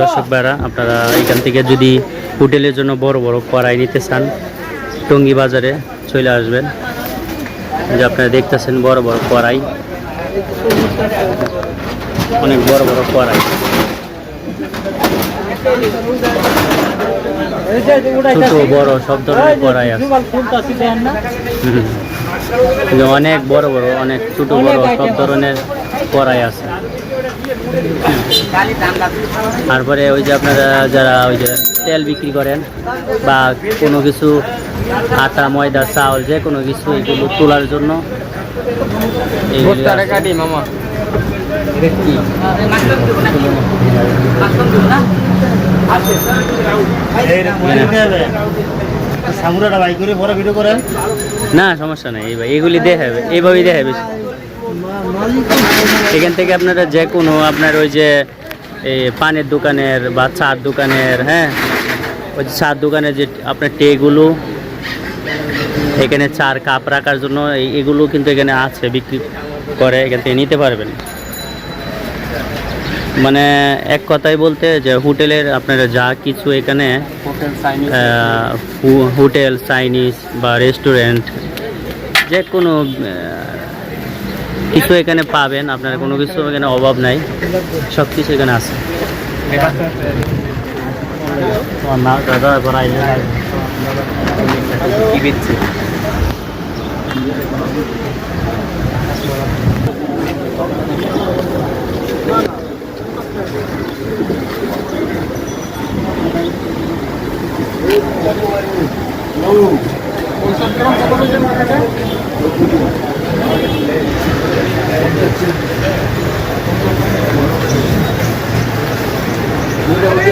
দর্শক ভাইরা, আপনারা এখান থেকে যদি হোটেলের জন্য বড় বড় কড়াই নিতে চান, টঙ্গী বাজারে চলে আসবেন। যে আপনারা দেখতেছেন বড় বড় কড়াই। অনেক বড় বড় কড়াই। বড়, সব ধরনের কড়াই আছে। অনেক বড় বড়, অনেক ছোট বড়, সব ধরনের কড়াই আছে। তারপরে ওই যে আপনারা যারা ওই যে তেল বিক্রি করেন বা কোনো কিছু আটা ময়দা চাউল যে কোনো কিছু এগুলো তোলার জন্য না সমস্যা নেই এইভাবে এগুলি দেখাবে এইভাবেই দেখাবে। এখান থেকে আপনারা যে কোনো আপনার ওই যে এই পানের দোকানের বা চার দোকানের হ্যাঁ? ওই যে চার দোকানের যে আপনার টেগুলো এখানে চার কাপ রাখার জন্য এগুলো কিন্তু এখানে আছে বিক্রি করে এখান থেকে নিতে পারবেন। মানে এক কথায় বলতে যে হোটেলের আপনারা যা কিছু এখানে হোটেল চাইনিজ বা রেস্টুরেন্ট যে কোনো কিছু এখানে পাবেন আপনার কোনো কিছু এখানে অভাব নাই। সব কিছু এখানে আছে। দাদা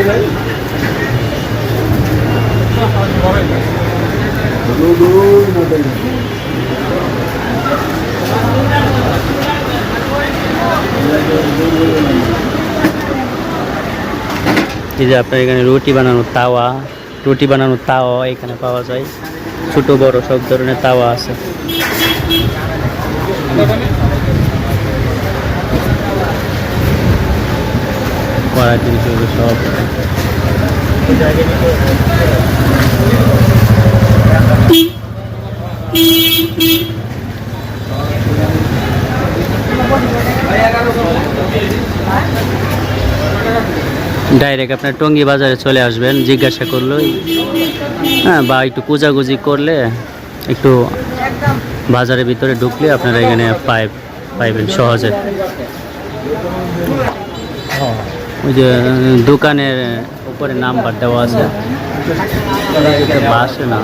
এই যে আপনার এখানে রুটি বানানোর তাওয়া, রুটি বানানোর তাওয়া এখানে পাওয়া যায়। ছোট বড় সব ধরনের তাওয়া আছে। ডাইরেক্ট আপনার টঙ্গী বাজারে চলে আসবেন, জিজ্ঞাসা করলেই হ্যাঁ বা একটু কুজাগুজি করলে, একটু বাজারের ভিতরে ঢুকলে আপনারা এখানে পাই পাইবেন সহজে। ওই যে দোকানের উপরে নাম্বার দেওয়া আছে। বাসে না।